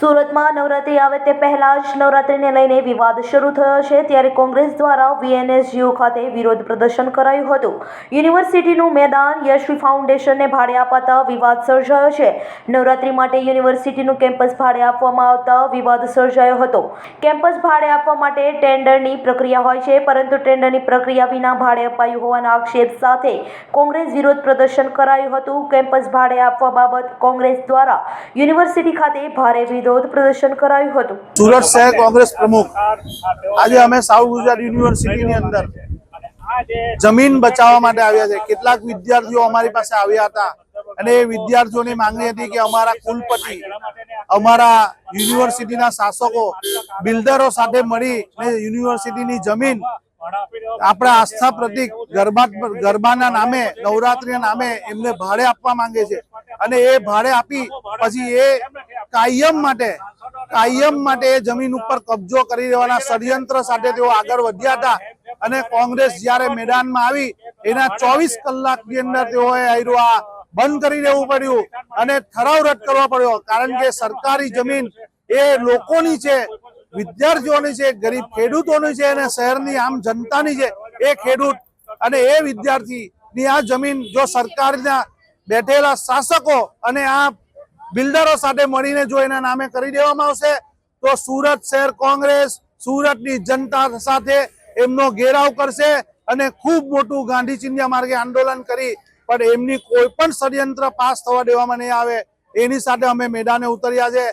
સુરતમાં નવરાત્રી આવે તે પહેલા જ નવરાત્રીને લઈને વિવાદ શરૂ થયો છે. ત્યારે કોંગ્રેસ દ્વારા વીએનએસજીઓ ખાતે વિરોધ પ્રદર્શન કરાયું હતું. યુનિવર્સિટીનું મેદાન યશવી ફાઉન્ડેશનને ભાડે અપાતા વિવાદ સર્જાયો છે. નવરાત્રી માટે યુનિવર્સિટીનું કેમ્પસ ભાડે આપવામાં આવતા વિવાદ સર્જાયો હતો. કેમ્પસ ભાડે આપવા માટે ટેન્ડરની પ્રક્રિયા હોય છે, પરંતુ ટેન્ડરની પ્રક્રિયા વિના ભાડે અપાયું હોવાના આક્ષેપ સાથે કોંગ્રેસ વિરોધ પ્રદર્શન કરાયું હતું. કેમ્પસ ભાડે આપવા બાબત કોંગ્રેસ દ્વારા યુનિવર્સિટી ખાતે ભારે વિરોધ પ્રદર્શન કરાયું હતું. સુરત શહેર કોંગ્રેસ પ્રમુખ. આજે અમે સાઉથ ગુજરાત યુનિવર્સિટીની અંદર જમીન બચાવવા માટે આવ્યા છે. કેટલાક વિદ્યાર્થીઓ અમારી પાસે આવ્યા હતા. અને એ વિદ્યાર્થીઓની માંગણી હતી કે અમારા કુલપતિ, અમારા યુનિવર્સિટીના શાસકો, બિલ્ડરો સાથે મળી યુનિવર્સિટીની જમીન આપણા આસ્થા પ્રતિક ગરબા ગરબાના નામે, નવરાત્રીના નામે એમને ભાડે આપવા માંગે છે. અને એ ભાડે આપી પછી એ કાયમ માટે કાયમ માટે જમીન ઉપર કબજો કરી દેવાના ષડયંત્ર સાથે તેઓ આગળ વધ્યા હતા. અને કોંગ્રેસ જ્યારે મેદાનમાં આવી, એના ચોવીસ કલાકની અંદર તેઓએ આ બંધ કરી દેવું પડ્યું અને ઠરાવ રદ કરવો પડ્યો. કારણ કે સરકારી જમીન એ લોકોની છે, વિદ્યાર્થીઓની છે, ગરીબ ખેડૂતોની છે અને શહેરની આમ જનતાની છે, એ ખેડૂત અને એ વિદ્યાર્થીની આ જમીન જો સરકારના બેઠેલા શાસકો અને આ બિલ્ડરો સાથે મળીને જો એના નામે કરી દેવામાં આવશે, તો સુરત શહેર કોંગ્રેસ સુરતની જનતા સાથે એમનો ઘેરાવ કરશે અને ખૂબ મોટું ગાંધી ચિંધ્યા માર્ગે આંદોલન કરી, પણ એમની કોઈ પણ ષડયંત્ર પાસ થવા દેવામાં નહીં આવે. એની સાથે અમે મેદાને ઉતર્યા છે.